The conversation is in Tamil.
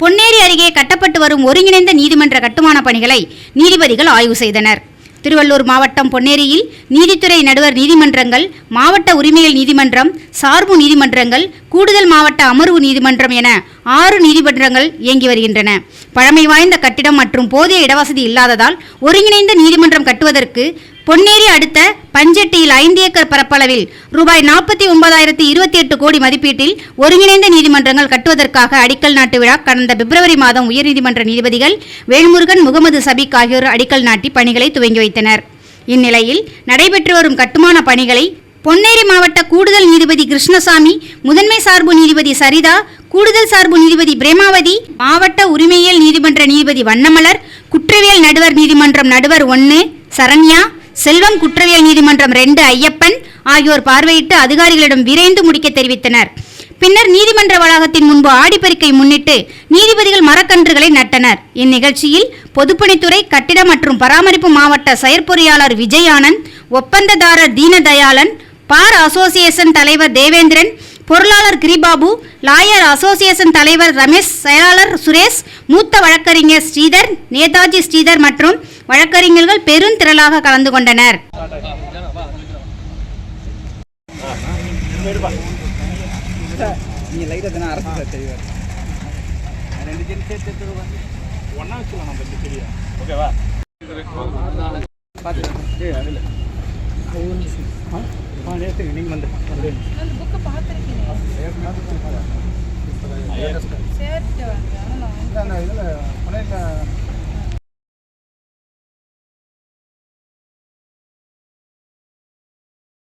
பொன்னேரி அருகே கட்டப்பட்டு வரும் ஒருங்கிணைந்த நீதிமன்ற கட்டுமான பணிகளை நீதிபதிகள் ஆய்வு செய்தனர். திருவள்ளூர் மாவட்டம் பொன்னேரியில் நீதித்துறை நடுவர் நீதிமன்றங்கள் மாவட்ட உரிமைகள் நீதிமன்றம் சார்பு நீதிமன்றங்கள் கூடுதல் மாவட்ட அமர்வு நீதிமன்றம் என ஆறு நீதிமன்றங்கள் இயங்கி வருகின்றன. பழமை வாய்ந்த கட்டிடம் மற்றும் போதிய இடவசதி இல்லாததால் ஒருங்கிணைந்த நீதிமன்றம் கட்டுவதற்கு பொன்னேரி அடுத்த பஞ்செட்டியில் ஐந்து ஏக்கர் பரப்பளவில் ரூபாய் நாற்பத்தி ஒன்பதாயிரத்தி இருபத்தி எட்டு கோடி மதிப்பீட்டில் ஒருங்கிணைந்த நீதிமன்றங்கள் கட்டுவதற்காக அடிக்கல் நாட்டு விழா கடந்த பிப்ரவரி மாதம் உயர்நீதிமன்ற நீதிபதிகள் வேல்முருகன் முகமது சபிக் ஆகியோர் அடிக்கல் நாட்டி பணிகளை துவங்கி வைத்தனர். இந்நிலையில் நடைபெற்று வரும் கட்டுமான பணிகளை பொன்னேரி மாவட்ட கூடுதல் நீதிபதி கிருஷ்ணசாமி முதன்மை சார்பு நீதிபதி சரிதா கூடுதல் சார்பு நீதிபதி பிரேமாவதி மாவட்ட உரிமையியல் நீதிமன்ற நீதிபதி வண்ணமலர் குற்றவியல் நடுவர் நீதிமன்றம் நடுவர் ஒன்று சரண்யா செல்வம் குற்றவியல் நீதிமன்றம் ரெண்டு ஐயப்பன் ஆகியோர் பார்வையிட்டு அதிகாரிகளிடம் விரைந்து முடிக்க தெரிவித்தனர். பின்னர் நீதிமன்ற வளாகத்தின் முன்பு ஆடிப்பெருக்கை முன்னிட்டு நீதிபதிகள் மரக்கன்றுகளை நட்டனர். இந்நிகழ்ச்சியில் பொதுப்பணித்துறை கட்டிட மற்றும் பராமரிப்பு மாவட்ட செயற்பொறியாளர் விஜய் ஆனந்த் ஒப்பந்ததாரர் தீனதயாளன் பார் அசோசியேஷன் தலைவர் தேவேந்திரன் பொருளாளர் கிரிபாபு லாயர் அசோசியேஷன் தலைவர் ரமேஷ் செயலாளர் சுரேஷ் மூத்த வழக்கறிஞர் ஸ்ரீதர் நேதாஜி ஸ்ரீதர் மற்றும் வழக்கறிஞர்கள் பெருந்திரளாக கலந்து கொண்டனர். ஒன்னா தெரியும் வச்சுக்கலாம் நம்ம இந்த ஓகேவா? ஏ அதில் ஆ நேற்றுங்க நீங்கள் வந்து புக்கை பார்த்துருக்கீங்க சேர்த்து வாங்க. ஆனால் நான் இதில் புனையில்